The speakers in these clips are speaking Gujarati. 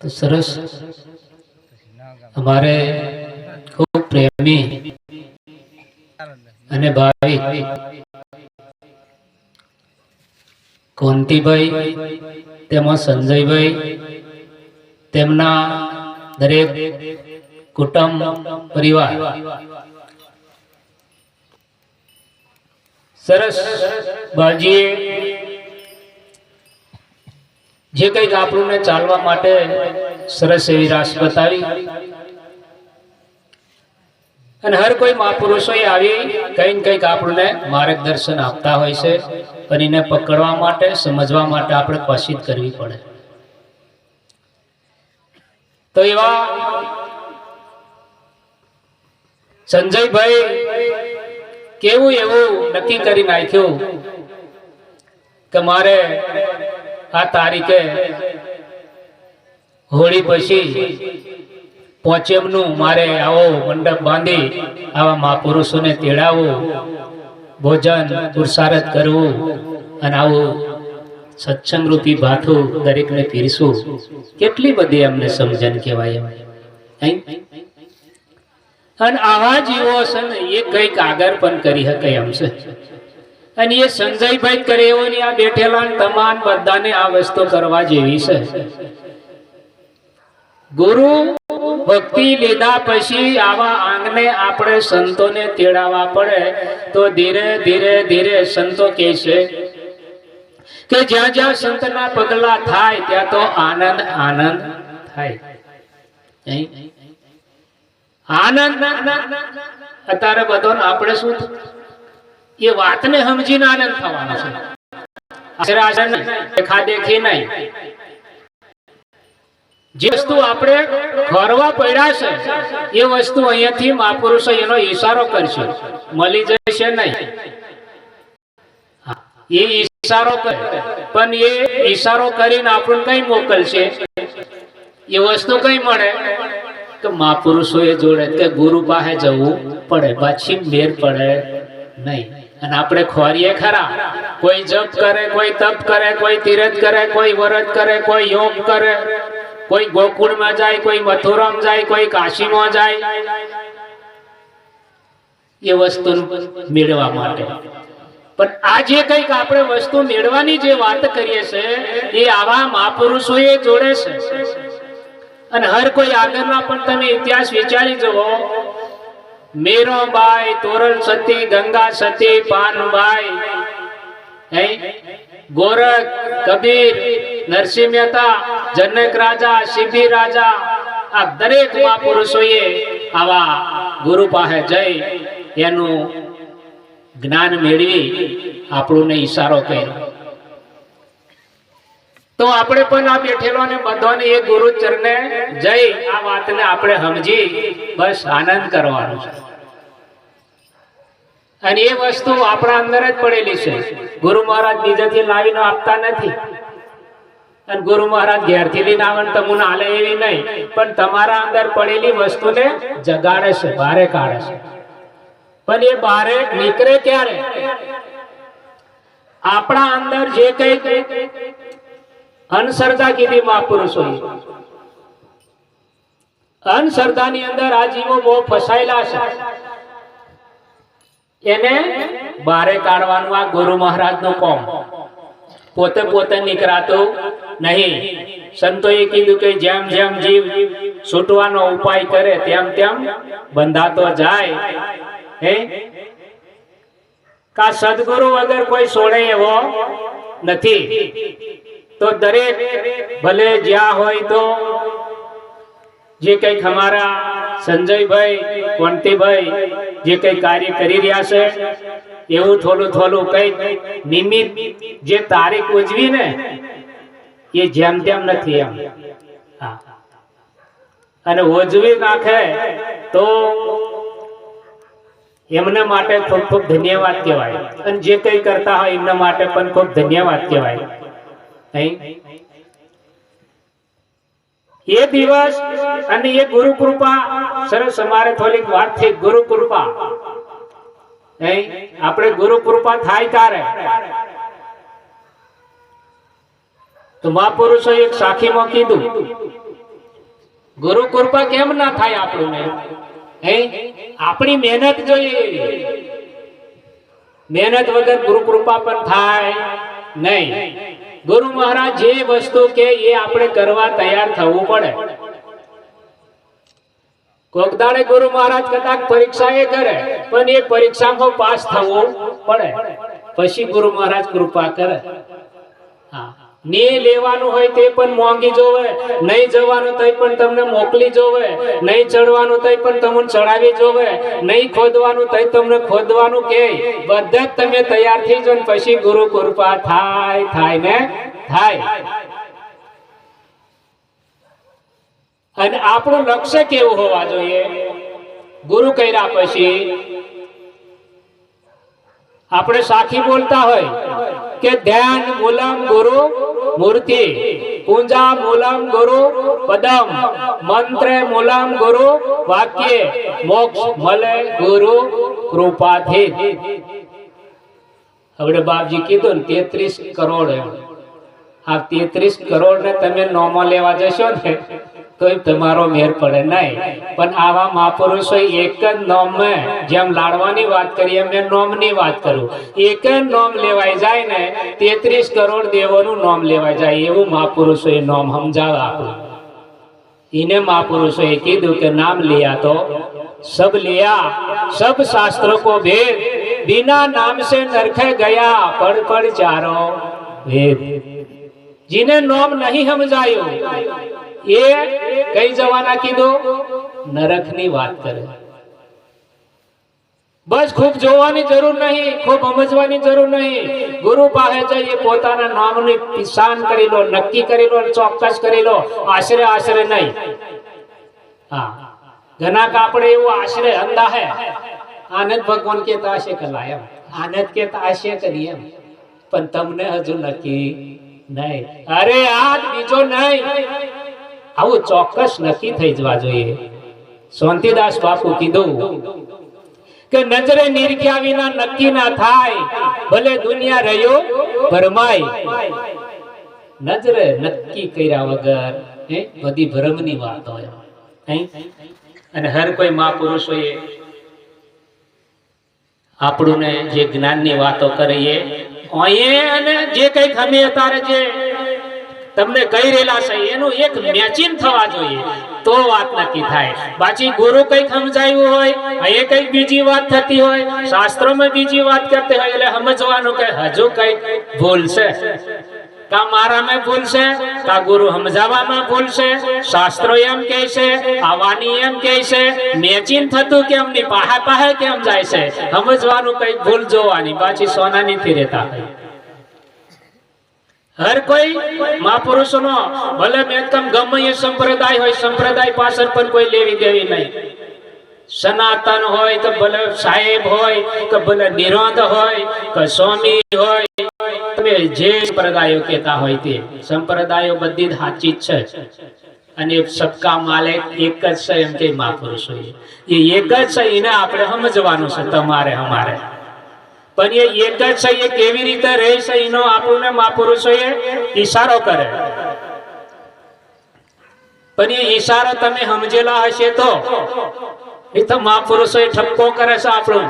તો સરસ. અમારે ખૂબ પ્રેમી અને ભાવિક કોંતીભાઈ તેમાં સંજયભાઈ, તેમના દરેક કુટુંબ પરિવાર. સરસ. બાજીએ જે કંઈક આપણને ચાલવા માટે સરસ એવી રાસ બતાવી. અને હર કોઈ મહાપુરુષો આવી કંઈ ને કંઈક આપણને માર્ગદર્શન આપતા હોય છે અને એને પકડવા માટે, સમજવા માટે આપણે કોશિશ કરવી પડે. તો એવા સંજયભાઈ કેવું એવું નક્કી કરી નાખ્યું કે મારે આ તારીખે હોળી પછી પોચેમનું મારે આવો મંડપ બાંધી આવા મહાપુરુષોને તેડાવવું ભોજન પુરસારત કરવું અને આવું સત્સંગ રૂપી ભાથું દરેકને પીરસું કેટલી બધી અમને સમજણ કહેવાય એમ. અને આવા જીવો છે ને, એ કંઈક આગળ પણ કરી શકે એમ છે. અને એ સંજયભાઈ કરે એવો આ બેઠેલા તમામ બધાને આ વસ્તુ કરવા જેવી છે. ગુરુ, ભક્તિ લીધા પછી આવા આંગને આપણે સંતોને તેડાવવા પડે તો ધીરે ધીરે ધીરે સંતો કે છે કે જ્યાં જ્યાં સંતના પગલા થાય ત્યાં તો આનંદ આનંદ થાય. આનંદ અત્યારે બધો આપણે શું એ વાતને સમજીને આનંદ થવાનો છે. મહાપુરુષો ઈશારો કરશે. કરે. પણ એ ઈશારો કરીને આપણને કઈ મોકલશે? એ વસ્તુ કઈ મળે? કે એ જોડે કે ગુરુ પાસે જવું પડે, પાછી મેર પડે નહીં. અને આપણે ખોરીએ ખરા. કોઈ જપ કરે, કોઈ તપ કરે, કોઈ તીરથ કરે, કોઈ વરત કરે, કોઈ યોગ કરે. કોઈ ગોકુળમાં જાય, કોઈ મથુરામ જાય, કોઈ કાશીમાં જાય. એ વસ્તુ મેળવા માટે. પણ આ જે કંઈક આપણે વસ્તુ મેળવાની જે વાત કરીએ છે, એ આવા મહાપુરુષોએ જોડે છે. અને હર કોઈ આગળના પણ તમે ઇતિહાસ વિચારી જુઓ મેરોબાઈ તોરલ સતી ગંગા સતી પાનબાઈ હે ગોરખ કબીર નરસિંહ મહેતા જનક રાજા શિબી રાજા આ દરેક મહાપુરુષોએ આવા ગુરુ પાસે જઈ એનું જ્ઞાન મેળવી આપણને ઈશારો કર્યો તો આપણે પણ આ બેઠેલો ને બધાને એ ગુરુ ચરણે જઈ આ વાતને આપણે સમજી બસ આનંદ કરવાનો છે. અને એ વસ્તુ આપણા અંદર જ પડેલી છે. ગુરુ મહારાજ બીજાથી લાવીને આપતા નથી. અને ગુરુ મહારાજ ઘેરથી લઈને આવે તમને હાલે એવી નહીં. પણ તમારા અંદર પડેલી વસ્તુને જગાડે છે બારે કાઢે છે. પણ એ બારે નીકળે ક્યારે? આપણા અંદર જે કઈ અનશ્રદ્ધા કીધી મહાપુરુષોએ. ની અંદર આ જીવો બહુ ફસાયેલા છે. એને બારે કાઢવાનું આ ગુરુ મહારાજનું કોમ. પોતે પોતે નીકળાતું નહીં. સંતોએ કીધું કે જેમ જેમ જીવ છૂટવાનો ઉપાય કરે તેમ તેમ બંધાતો જાય. હે? કા સદગુરુ વગર કોઈ છોડે એવો નથી. તો દરેક ભલે જ્યાં હોય તો જે કંઈક અમારા સંજયભાઈ કોંતીભાઈ જે કંઈ કાર્ય કરી રહ્યા છે, એવું થોડું થોડું કંઈક નિમિત્ત જે તારીખ ઉજવી ને, એ જેમ તેમ નથી એમ. અને ઉજવી નાખે તો એમના માટે ખૂબ ખૂબ ધન્યવાદ કહેવાય. અને જે કંઈ કરતા હોય એમના માટે પણ ખૂબ ધન્યવાદ કહેવાય. એ દિવસ અને એ ગુરુ કૃપા સરસ અમારે થોડીક વાત થઈ ગુરુ કૃપા આપણે ગુરુ કૃપા થાય તારે તો મહાપુરુષો એક સાખીમાં કીધું ગુરુ કૃપા કેમ ના થાય આપણું હે આપણી મહેનત જોઈએ. મહેનત વગર ગુરુ કૃપા પણ થાય નહીં. ગુરુ મહારાજ જે વસ્તુ કે એ આપણે કરવા તૈયાર થવું પડે. કોક દાડે ગુરુ મહારાજ કદાચ પરીક્ષા એ કરે, પણ એ પરીક્ષામાં પાસ થવું પડે. પછી ગુરુ મહારાજ કૃપા કરે. હા. ને લેવાનું હોય તે પણ મોંઘી જોવે. નહીં જવાનું તોય પણ તમને મોકલી જોવે. નહીં ચડવાનું તોય પણ તમને ચડાવી જોવે. નહીં ખોદવાનું તોય તમને ખોદવાનું કે. બધા જ તમે તૈયાર થઈ જાઓ પછી ગુરુ કૃપા થાય થાય ને થાય. અને આપણું લક્ષ્ય કેવું હોવા જોઈએ? ગુરુ કર્યા પછી આપણે સાખી બોલતા હોય કે ધ્યાન મૂલમ ગુરુ મૂર્તિ, પૂજા મૂલમ ગુરુ, પદમ મંત્ર મૂલમ ગુરુ, વાક્ય મોક્ષ મળે ગુરુ કૃપાથી. હવે બાપજી કીધું ને તેત્રીસ કરોડ આ તેત્રીસ કરોડ ને તમે નોમો લેવા જશો ને તો તમારો મેર પડે નહીં. પણ આવા મહાપુરુષો એક જ નોમ જેમ લાડવાની વાત કરીએ મેં નોમની વાત કરું. એક જ નોમ લેવાય જાય ને, તેત્રીસ કરોડ દેવોનું નોમ લેવાય જાય. એવું મહાપુરુષોએ નોમ સમજાવ આપ્યું એને મહાપુરુષોએ કીધું કે નામ લિયા તો, સબ લિયા, સબ શાસ્ત્રો કો ભેદ, બિના નામ સે નરખે ગયા પડ પડ ચારો ભેદ. જીને નોમ નહીં સમજાયું. એ કઈ જવાના કીધું? નરકની વાત કરે. બસ ખૂબ જોવાની જરૂર નહીં, ખૂબ સમજવાની જરૂર નહીં. ગુરુ પાસે જઈએ, પોતાના નામની નિશાન કરી લો, નક્કી કરી લો ચોક્કસ કરી લો, આશરે આશરે નહીં. હા. ઘના કાપડે એવું આશરે અંધા હે. આનંદ ભગવાન કેતા હશે કલા એમ. આનંદ કેતા હશે કરી એમ. પણ તમને હજુ નક્કી નહીં. અરે આ બીજો નહીં. આવું ચોક્કસ નક્કી થઈ જવા જોઈએ. શાંતિદાસ બાપુ કીધું કે નજરે નિરખ્યા વિના નક્કી ના થાય, ભલે દુનિયા રહ્યો ભરમાય. નજરે નક્કી કર્યા વગર એ બધી ભ્રમની વાત હોય. અને હર કોઈ મહાપુરુષોએ આપણને જે જ્ઞાનની વાતો કરીએ અને જે કંઈક અમે અત્યારે જે તમને કહી રહેલા છે? એનું એક મેચિંગ થવા જોઈએ. તો વાત નક્કી થાય. બાકી ગુરુ કંઈક સમજાયું હોય એ કંઈક બીજી વાત થતી હોય, શાસ્ત્રોમાં બીજી વાત કરતી હોય, એટલે સમજવાનું કે હજુ કંઈક ભૂલ છે. કા મારામાં ભૂલ છે? કા ગુરુ સમજાવવામાં ભૂલ છે? શાસ્ત્રો એમ કહે છે, આવાની એમ કહે છે, મેચિંગ થતું કે એમની પાહે પાહે કેમ જાય છે? સમજવાનું કઈ ભૂલ જોવાની. પાછી સોનાની થી રહેતા. હર કોઈ મહાપુરુષો નો ભલે મેતમ ગમે સંપ્રદાય હોય, સંપ્રદાય પાછળ પણ કોઈ લેવી દેવી નહીં. સનાતન હોય તો ભલે સાહેબ હોય, કે ભલે નિરોધ હોય, કે સ્વામી હોય, તમે જે સંપ્રદાયો કહેતા હોય તે સંપ્રદાયો બધી જ સાચી છે. અને સબકા માલિક એક જ છે એમ કે મહાપુરુષો એ એક જ છે, એને આપણે સમજવાનું છે તમારે, અમારે. પણ એ એક જ છે, એ કેવી રીતે રહે છે, એનો આપણને મહાપુરુષોએ ઈશારો કરે. પણ એ ઈશારો તમે સમજેલા હશે તો એ તો મહાપુરુષોએ ઠપકો કરે છે આપણો.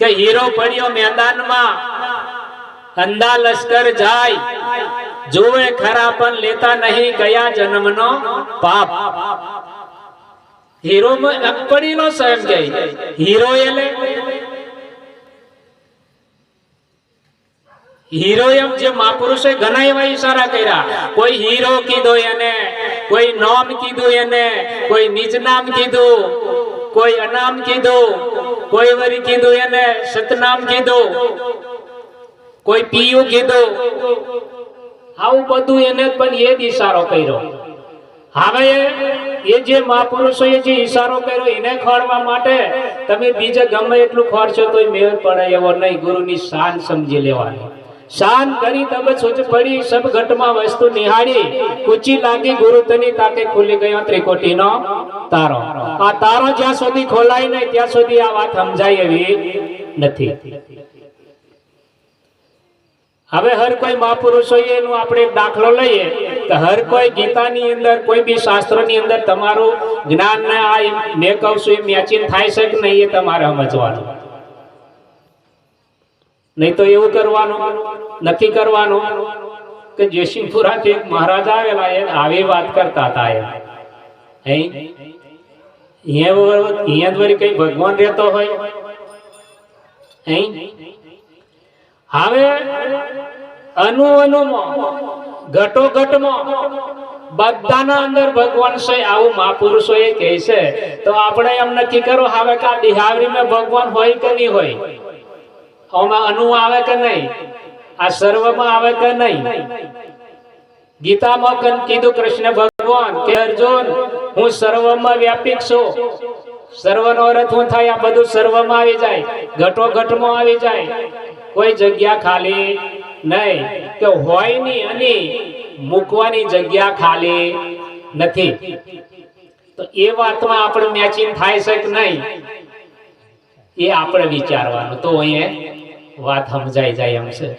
કે હીરો પડ્યો મેદાનમાં, અંધા લશ્કર જાય જોવે ખરા પણ લેતા નહીં ગયા જન્મનો પાપ. હીરો પડેલો છે એમ કે હીરો એટલે હીરો એમ જે મહાપુરુષે ઘણા એવા ઈશારા કર્યા. કોઈ હીરો કીધો એને, કોઈ નામ કીધું એને, કોઈ નિજ નામ કીધું, કોઈ અનામ કીધું, કોઈ વરી કીધું એને, સતનામ કીધું, કોઈ પીયું કીધું. આવું બધું એને પણ એ જ ઈશારો કર્યો. હવે એ જે મહાપુરુષોએ જે ઈશારો કર્યો એને ખોળવા માટે તમે બીજે ગમે એટલું ખોરશો તો મેળ પડે એવો નહીં. ગુરુની શાન સમજી લેવાની. શાન કરી તબ છૂટ પડી, સબ ઘટમાં વસ્તુ નિહાળી. કુચી લાગી ગુરુ તની તાકે ખુલી ગયો ત્રિકોટીનો તારો. આ તારો જ્યાં સુધી ખોલાય નહીં, ત્યાં સુધી આ વાત સમજાય એવી નથી. હવે હર કોઈ મહાપુરુષો એનું આપણે દાખલો લઈએ. કે હર કોઈ ગીતાની અંદર, કોઈ બી શાસ્ત્રોની અંદર તમારું જ્ઞાન ને આ મેં કહું છું, એ મેચિંગ થાય છે કે નહીં એ તમારે સમજવાનું. નહીં તો એવું કરવાનું, નક્કી કરવાનું કે જયસિંહપુરા એક મહારાજ આવેલા એ આવી વાત કરતા હતા એ અહીંયા જ વળી કઈ ભગવાન રહેતો હોય? હવે અનુ અનુમાં ઘટો ઘટમાં બધાના અંદર ભગવાન છે, આવું મહાપુરુષો એ કહે છે. તો આપણે એમ નક્કી કરો, હવે કા આ દિહાવરીમાં ભગવાન હોય કે નહીં હોય? આમાં અનુ આવે કે નહીં? આ સર્વમાં આવે કે નહીં? ગીતામાં કીધું કૃષ્ણ ભગવાન કે અર્જુન, હું સર્વમાં વ્યાપિક છું. સર્વનો અર્થ હું થાય? આ બધું સર્વમાં આવી જાય. ઘટો ઘટમાં આવી જાય. કોઈ જગ્યા ખાલી નહીં. કે હોયની અને મૂકવાની જગ્યા ખાલી નથી. તો એ વાતમાં આપણે મેચિંગ થાય છે કે નહીં? એ આપણે વિચારવાનું. તો અહીંયા વાત સમજાઈ જાય એમ છે.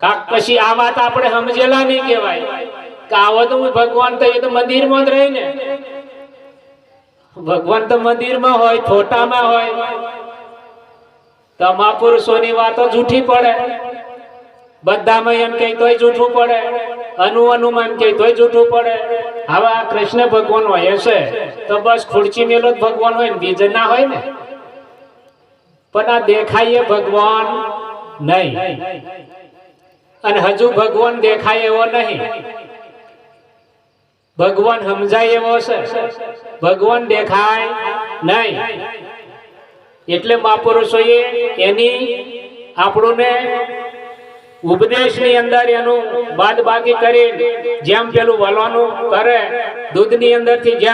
કાક પછી આ વાત આપણે સમજેલા નહીં કહેવાય. કે આવો તો ભગવાન તો એ તો મંદિરમાં જ રહીને. ભગવાન તો મંદિરમાં હોય, ફોટામાં હોય. તો મહાપુરુષોની વાતો જૂઠી પડે. બધામાં એમ કહે તોય જૂઠું પડે. અનુ અનુમાન કહે તોય જૂઠું પડે. હવે આ કૃષ્ણ ભગવાન હોય છે. તો બસ ખુરચી મેલો જ ભગવાન હોય ને, બીજે ના હોય ને. પણ આ દેખાય ભગવાન નહીં. અને હજુ ભગવાન દેખાય એવો નહીં. ભગવાન સમજાય એવો છે. ભગવાન દેખાય નહીં. એટલે મહાપુરુષોએ એની આપણને ઉપદેશની અંદર એનું બાદબાકી કરી, જેમ પેલું વલવાનું કરે, દૂધની અંદરથી જેમ